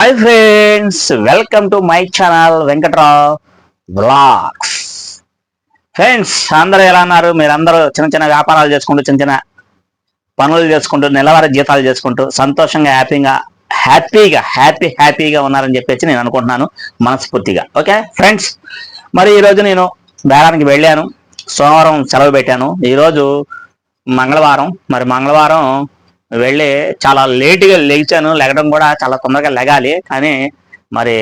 Hi friends welcome to my channel Venkatrao blogs friends అందరూ ఎలా ఉన్నారు? మీరందరూ చిన్న చిన్న వ్యాపారాలు చేసుకుంటూ చిన్న చిన్న పనులు చేసుకుంటూ నెలవారీ జీతాలు చేసుకుంటూ సంతోషంగా హ్యాపీగా హ్యాపీగా హ్యాపీ హ్యాపీగా ఉన్నారని చెప్పేసి నేను అనుకుంటున్నాను మనస్ఫూర్తిగా. ఓకే ఫ్రెండ్స్ మరి ఈరోజు నేను బేరానికి వెళ్ళాను. సోమవారం సెలవు పెట్టాను. ఈరోజు మంగళవారం. మరి మంగళవారం వెళ్ళి చాలా లేటుగా లేచాను లెగడం కూడా చాలా తొందరగా లెగాలి. కానీ మరి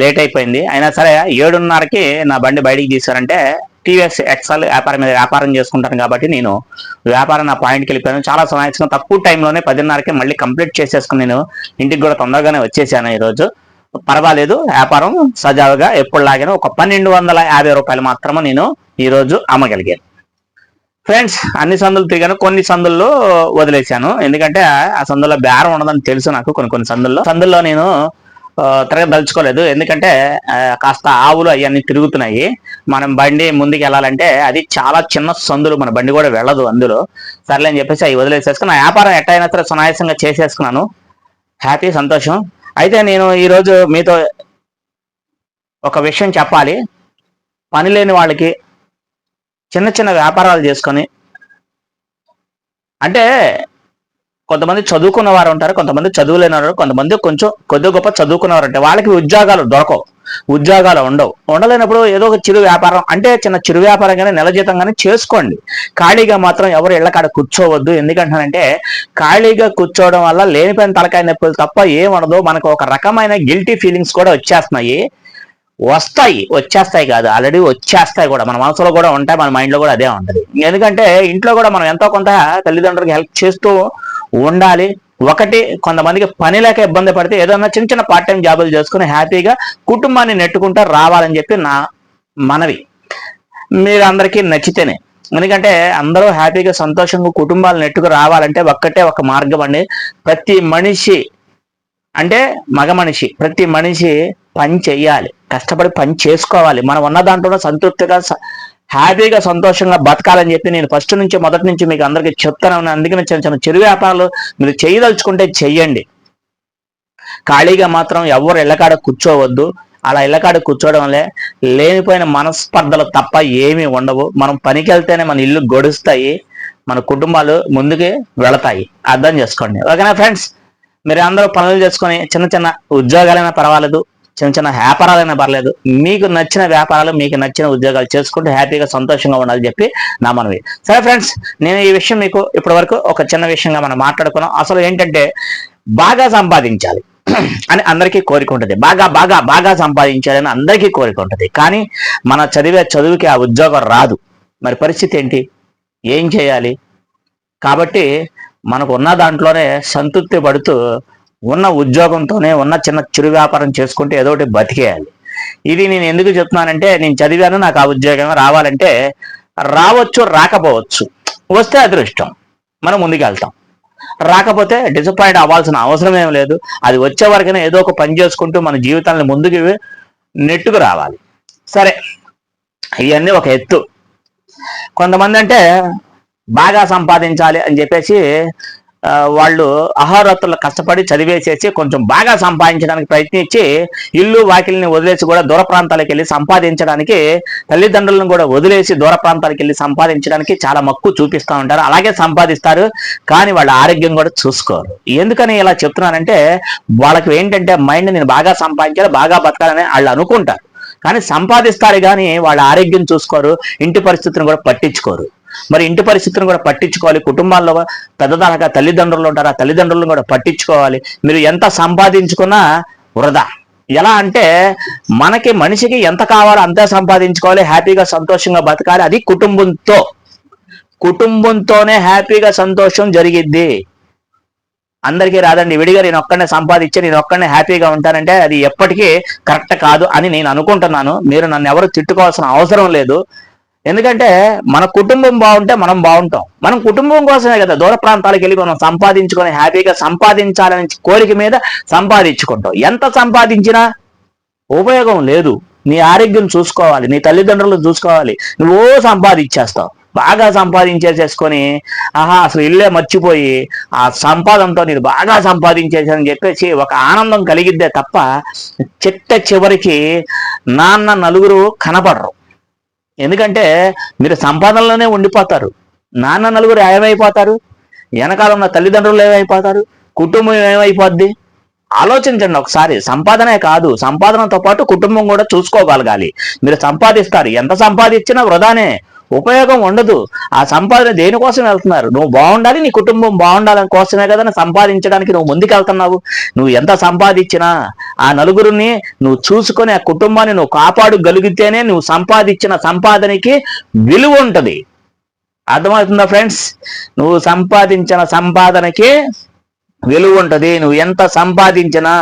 లేట్ అయిపోయింది. అయినా సరే ఏడున్నరకి నా బండి బయటికి తీశారంటే టీవీఎస్ ఎక్సల్ వ్యాపారం మీద వ్యాపారం చేసుకుంటాను కాబట్టి నేను వ్యాపారం నా పాయింట్కి వెళ్ళిపోయాను. చాలా సమయంగా తక్కువ టైంలోనే పదిన్నరకి మళ్ళీ కంప్లీట్ చేసేసుకుని నేను ఇంటికి కూడా తొందరగానే వచ్చేసాను ఈరోజు. పర్వాలేదు వ్యాపారం సజావుగా ఎప్పుడు లాగాను ఒక పన్నెండు వందల యాభై రూపాయలు మాత్రమే నేను ఈరోజు అమ్మగలిగాను. ఫ్రెండ్స్ అన్ని సందులు తిరిగాను. కొన్ని సందుల్లో వదిలేశాను. ఎందుకంటే ఆ సందుల్లో బేరం ఉండదని తెలుసు నాకు కొన్ని కొన్ని సందుల్లో. సందుల్లో నేను తిరగదలుచుకోలేదు ఎందుకంటే కాస్త ఆవులు అవన్నీ తిరుగుతున్నాయి. మనం బండి ముందుకు వెళ్ళాలంటే అది చాలా చిన్న సందులు. మన బండి కూడా వెళ్ళదు అందులో. సర్లే అని చెప్పేసి అవి వదిలేసేసుకుని నా వ్యాపారం ఎట్టయినా సరే సునాయాసంగా చేసేసుకున్నాను. హ్యాపీ సంతోషం. అయితే నేను ఈరోజు మీతో ఒక విషయం చెప్పాలి. పని లేని వాళ్ళకి చిన్న చిన్న వ్యాపారాలు చేసుకొని అంటే కొంతమంది చదువుకున్న వారు ఉంటారు కొంతమంది చదువులేని వారు కొంతమంది కొంచెం కొద్ది గొప్ప చదువుకున్నవారు అంటే వాళ్ళకి ఉద్యోగాలు దొరకవు ఉద్యోగాలు ఉండవు. ఉండలేనప్పుడు ఏదో ఒక చిరు వ్యాపారం అంటే చిన్న చిరు వ్యాపారం కానీ నెల జీతం కానీ చేసుకోండి. ఖాళీగా మాత్రం ఎవరు ఇళ్ళ కాడ కూర్చోవద్దు. ఎందుకంటానంటే ఖాళీగా కూర్చోవడం వల్ల లేనిపోయిన తలకాయ నొప్పులు తప్ప ఏం ఉండదు. మనకు ఒక రకమైన గిల్టీ ఫీలింగ్స్ కూడా వచ్చేస్తున్నాయి. వస్తాయి వచ్చేస్తాయి కాదు. ఆల్రెడీ వచ్చేస్తాయి కూడా. మన మనసులో కూడా ఉంటాయి మన మైండ్లో కూడా అదే ఉంటుంది. ఎందుకంటే ఇంట్లో కూడా మనం ఎంతో కొంత తల్లిదండ్రులకు హెల్ప్ చేస్తూ ఉండాలి. ఒకటి కొంతమందికి పని లేక ఇబ్బంది పడితే ఏదైనా చిన్న చిన్న పార్ట్ టైం జాబులు చేసుకుని హ్యాపీగా కుటుంబాన్ని నెట్టుకుంటూ రావాలని చెప్పి నా మనవి. మీరందరికీ నచ్చితేనే. ఎందుకంటే అందరూ హ్యాపీగా సంతోషంగా కుటుంబాలు నెట్టుకు రావాలంటే ఒక్కటే ఒక మార్గం అండి. ప్రతి మనిషి అంటే మగ మనిషి ప్రతి మనిషి పని చెయ్యాలి కష్టపడి పని చేసుకోవాలి. మనం ఉన్న దాంట్లో సంతృప్తిగా స- హ్యాపీగా సంతోషంగా బతకాలని చెప్పి నేను ఫస్ట్ నుంచి మొదటి నుంచి మీకు అందరికీ చెప్తాను అందుకని చిన్న చిన్న చిరు వ్యాపారాలు మీరు చేయదలుచుకుంటే చెయ్యండి. ఖాళీగా మాత్రం ఎవరు ఇళ్ళకాడ కూర్చోవద్దు. అలా ఇళ్ళకాడ కూర్చోవడం వల్లే లేనిపోయిన మనస్పర్ధలు తప్ప ఏమీ ఉండవు. మనం పనికి వెళ్తేనే మన ఇల్లు గొడుస్తాయి మన కుటుంబాలు ముందుకు వెళతాయి. అర్థం చేసుకోండి. ఓకేనా ఫ్రెండ్స్? మీరు అందరూ పనులు చేసుకొని చిన్న చిన్న ఉద్యోగాలైనా పర్వాలేదు చిన్న చిన్న వ్యాపారాలైనా పర్లేదు మీకు నచ్చిన వ్యాపారాలు మీకు నచ్చిన ఉద్యోగాలు చేసుకుంటూ హ్యాపీగా సంతోషంగా ఉండాలని చెప్పి నా మనవి. సరే ఫ్రెండ్స్ నేను ఈ విషయం మీకు ఇప్పటి వరకు ఒక చిన్న విషయంగా మనం మాట్లాడుకున్నాం. అసలు ఏంటంటే బాగా సంపాదించాలి అని అందరికీ కోరిక ఉంటుంది. బాగా బాగా బాగా సంపాదించాలని అందరికీ కోరిక ఉంటుంది. కానీ మన చదివే చదువుకి ఆ ఉద్యోగం రాదు. మరి పరిస్థితి ఏంటి? ఏం చేయాలి? కాబట్టి మనకు ఉన్న దాంట్లోనే సంతృప్తి పడుతూ ఉన్న ఉద్యోగంతోనే ఉన్న చిన్న చిరు వ్యాపారం చేసుకుంటే ఏదో ఒకటి బతికేయాలి. ఇది నేను ఎందుకు చెప్తున్నానంటే నేను చదివాను నాకు ఆ ఉద్యోగం రావాలంటే రావచ్చు రాకపోవచ్చు. వస్తే అదృష్టం. మనం ముందుకు వెళ్తాం రాకపోతే డిసప్పాయింట్ అవ్వాల్సిన అవసరం ఏం లేదు. అది వచ్చే వరకునే ఏదో ఒక పని చేసుకుంటూ మన జీవితాన్ని ముందుకు నెట్టుకు రావాలి. సరే ఇవన్నీ ఒక ఎత్తు. కొంతమంది అంటే బాగా సంపాదించాలి అని చెప్పేసి వాళ్ళు అహోరాత్రులు కష్టపడి చదివేసేసి కొంచెం బాగా సంపాదించడానికి ప్రయత్నించి ఇల్లు వాకిల్ని వదిలేసి కూడా దూర ప్రాంతాలకు వెళ్ళి సంపాదించడానికి తల్లిదండ్రులను కూడా వదిలేసి దూర ప్రాంతాలకు వెళ్ళి సంపాదించడానికి చాలా మక్కువ చూపిస్తూ ఉంటారు. అలాగే సంపాదిస్తారు కానీ వాళ్ళ ఆరోగ్యం కూడా చూసుకోరు. ఎందుకని ఇలా చెప్తున్నానంటే వాళ్ళకి ఏంటంటే మైండ్ నేను బాగా సంపాదించాలి బాగా బతకాలని వాళ్ళు అనుకుంటారు. కానీ సంపాదిస్తారు కానీ వాళ్ళ ఆరోగ్యం చూసుకోరు ఇంటి పరిస్థితిని కూడా పట్టించుకోరు. మరి ఇంటి పరిస్థితిని కూడా పట్టించుకోవాలి. కుటుంబాల్లో పెద్దదానగా తల్లిదండ్రులు ఉంటారు ఆ తల్లిదండ్రులను కూడా పట్టించుకోవాలి. మీరు ఎంత సంపాదించుకున్నా వృధా. ఎలా అంటే మనకి మనిషికి ఎంత కావాలో అంతే సంపాదించుకోవాలి హ్యాపీగా సంతోషంగా బతకాలి. అది కుటుంబంతో. కుటుంబంతోనే హ్యాపీగా సంతోషం జరిగిద్ది. అందరికీ రాదండి విడిగా నేను ఒక్కడనే సంపాదించి నేను ఒక్కడనే హ్యాపీగా ఉంటానంటే అది ఎప్పటికీ కరెక్ట్ కాదు అని నేను అనుకుంటున్నాను. మీరు నన్ను ఎవరు తిట్టుకోవాల్సిన అవసరం లేదు. ఎందుకంటే మన కుటుంబం బాగుంటే మనం బాగుంటాం. మనం కుటుంబం కోసమే కదా దూర ప్రాంతాలకు వెళ్ళి మనం సంపాదించుకొని హ్యాపీగా సంపాదించాలని కోరిక మీద సంపాదించుకుంటాం. ఎంత సంపాదించినా ఉపయోగం లేదు. నీ ఆరోగ్యం చూసుకోవాలి నీ తల్లిదండ్రులు చూసుకోవాలి నువ్వు సంపాదించేస్తావు. బాగా సంపాదించేసేసుకొని ఆహా అసలు ఇల్లే మర్చిపోయి ఆ సంపాదనతో నేను బాగా సంపాదించేసానని చెప్పేసి ఒక ఆనందం కలిగిద్దే తప్ప చిట్ట చివరికి నాన్న నలుగురు కనపడరు. ఎందుకంటే మీరు సంపాదనలోనే ఉండిపోతారు. నాన్న నలుగురు ఏమైపోతారు? వెనకాల ఉన్న తల్లిదండ్రులు ఏమైపోతారు? కుటుంబం ఏమైపోద్ది? ఆలోచించండి ఒకసారి. సంపాదనే కాదు సంపాదనతో పాటు కుటుంబం కూడా చూసుకోగలగాలి. మీరు సంపాదిస్తారు. ఎంత సంపాదించినా వృధానే. ఉపయోగం ఉండదు. ఆ సంపాదన దేనికోసం వెళ్తున్నారు? నువ్వు బాగుండాలి నీ కుటుంబం బాగుండాలని కోసమే కదా సంపాదించడానికి నువ్వు ముందుకు వెళ్తున్నావు నువ్వు ఎంత సంపాదించినా ఆ నలుగురిని నువ్వు చూసుకొని ఆ కుటుంబాన్ని నువ్వు కాపాడగలిగితేనే నువ్వు సంపాదించిన సంపాదనకి విలువ ఉంటుంది. అర్థమవుతుందా ఫ్రెండ్స్? నువ్వు సంపాదించిన సంపాదనకి విలువ ఉంటుంది. నువ్వు ఎంత సంపాదించినా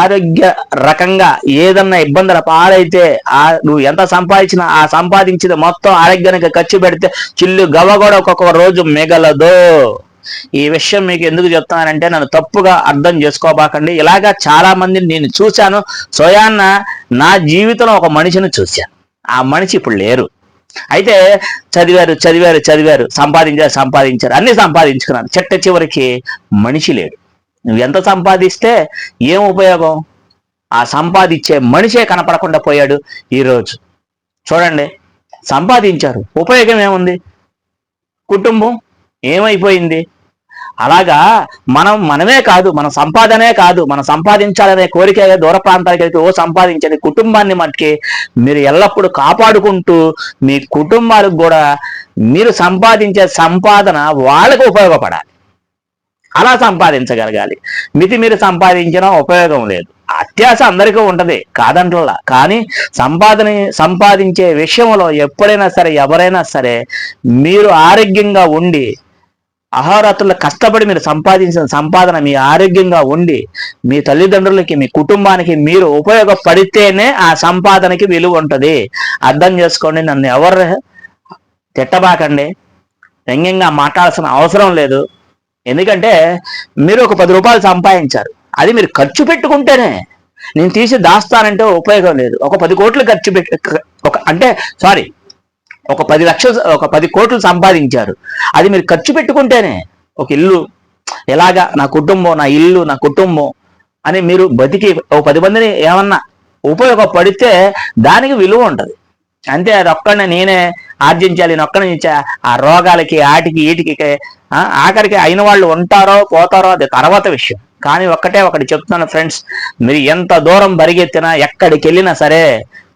ఆరోగ్య రకంగా ఏదన్నా ఇబ్బందుల పాలైతే ఆ నువ్వు ఎంత సంపాదించినా ఆ సంపాదించింది మొత్తం ఆరోగ్యానికి ఖర్చు పెడితే చిల్లు గవ కూడా ఒక్కొక్క రోజు మిగలదు. ఈ విషయం మీకు ఎందుకు చెప్తానంటే నన్ను తప్పుగా అర్థం చేసుకోబాకండి. ఇలాగా చాలా మందిని నేను చూశాను. సోయాన్న నా జీవితంలో ఒక మనిషిని చూశాను ఆ మనిషి ఇప్పుడు లేరు. అయితే చదివారు చదివారు చదివారు సంపాదించారు సంపాదించారు అన్ని సంపాదించుకున్నారు. చెట్ట చివరికి మనిషి లేడు. నువ్వు ఎంత సంపాదిస్తే ఏం ఉపయోగం? ఆ సంపాదించే మనిషే కనపడకుండా పోయాడు ఈరోజు. చూడండి సంపాదించారు. ఉపయోగం ఏముంది? కుటుంబం ఏమైపోయింది? అలాగా మనం మనమే కాదు మన సంపాదనే కాదు మనం సంపాదించాలనే కోరిక దూర ప్రాంతానికి వెళ్తే ఓ సంపాదించండి కుటుంబాన్ని మట్టుకి మీరు ఎల్లప్పుడూ కాపాడుకుంటూ మీ కుటుంబాలకు కూడా మీరు సంపాదించే సంపాదన వాళ్ళకు ఉపయోగపడాలి. అలా సంపాదించగలగాలి. మితి మీరు సంపాదించినా ఉపయోగం లేదు. అత్యాశ అందరికీ ఉంటది కాదంటలా కానీ సంపాదన సంపాదించే విషయంలో ఎప్పుడైనా సరే ఎవరైనా సరే మీరు ఆరోగ్యంగా ఉండి అహోరాత్రులు కష్టపడి మీరు సంపాదించిన సంపాదన మీ ఆరోగ్యంగా ఉండి మీ తల్లిదండ్రులకి మీ కుటుంబానికి మీరు ఉపయోగపడితేనే ఆ సంపాదనకి విలువ ఉంటుంది. అర్థం చేసుకోండి నన్ను ఎవరు తిట్టబాకండి. వ్యంగ్యంగా మాట్లాడాల్సిన అవసరం లేదు. ఎందుకంటే మీరు ఒక పది రూపాయలు సంపాదించారు. అది మీరు ఖర్చు పెట్టుకుంటేనే. నేను తీసి దాస్తానంటే ఉపయోగం లేదు. ఒక పది కోట్లు ఖర్చు పెట్టి ఒక అంటే సారీ ఒక పది లక్షలు ఒక పది కోట్లు సంపాదించారు. అది మీరు ఖర్చు పెట్టుకుంటేనే ఒక ఇల్లు ఎలాగా నా కుటుంబం నా ఇల్లు నా కుటుంబం అని మీరు బతికి ఒక పది మందిని ఏమన్నా ఉపయోగపడితే దానికి విలువ ఉంటుంది. అంతే అది ఒక్కడనే నేనే ఆర్జించాలి నేను ఒక్కడి నుంచి ఆ రోగాలకి ఆటికి ఈటికి ఆఖరికి అయిన వాళ్ళు ఉంటారో పోతారో అది తర్వాత విషయం. కానీ ఒక్కటే ఒకటి చెప్తున్నాను ఫ్రెండ్స్ మీరు ఎంత దూరం పరిగెత్తినా ఎక్కడికి వెళ్ళినా సరే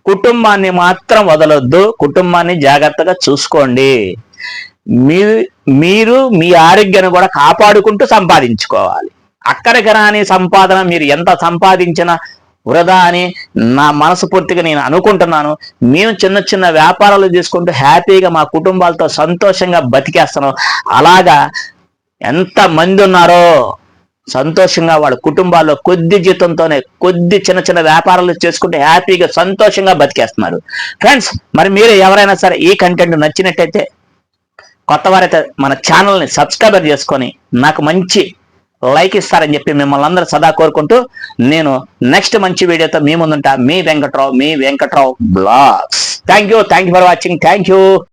కుటుంబాన్ని మాత్రం వదలొద్దు. కుటుంబాన్ని జాగ్రత్తగా చూసుకోండి. మీ మీరు మీ ఆరోగ్యాన్ని కూడా కాపాడుకుంటూ సంపాదించుకోవాలి. అక్కడికి రాని సంపాదన మీరు ఎంత సంపాదించినా వృధా అని నా మనస్ఫూర్తిగా నేను అనుకుంటున్నాను. మేము చిన్న చిన్న వ్యాపారాలు చేసుకుంటూ హ్యాపీగా మా కుటుంబాలతో సంతోషంగా బతికేస్తున్నాం. అలాగా ఎంత మంది ఉన్నారో సంతోషంగా వాళ్ళ కుటుంబాల్లో కొద్ది జీతంతోనే కొద్ది చిన్న చిన్న వ్యాపారాలు చేసుకుంటే హ్యాపీగా సంతోషంగా బతికేస్తున్నారు ఫ్రెండ్స్ మరి మీరు ఎవరైనా సరే ఈ కంటెంట్ నచ్చినట్టయితే కొత్త వారైతే మన ఛానల్ని సబ్స్క్రైబర్ చేసుకొని నాకు మంచి లైక్ ఇస్తారని చెప్పి మిమ్మల్ని అందరూ సదా కోరుకుంటూ నేను నెక్స్ట్ మంచి వీడియోతో మీ ముందుంటా. మీ వెంకట్రావు మీ Venkatrao blogs. Thank you thank you for watching thank you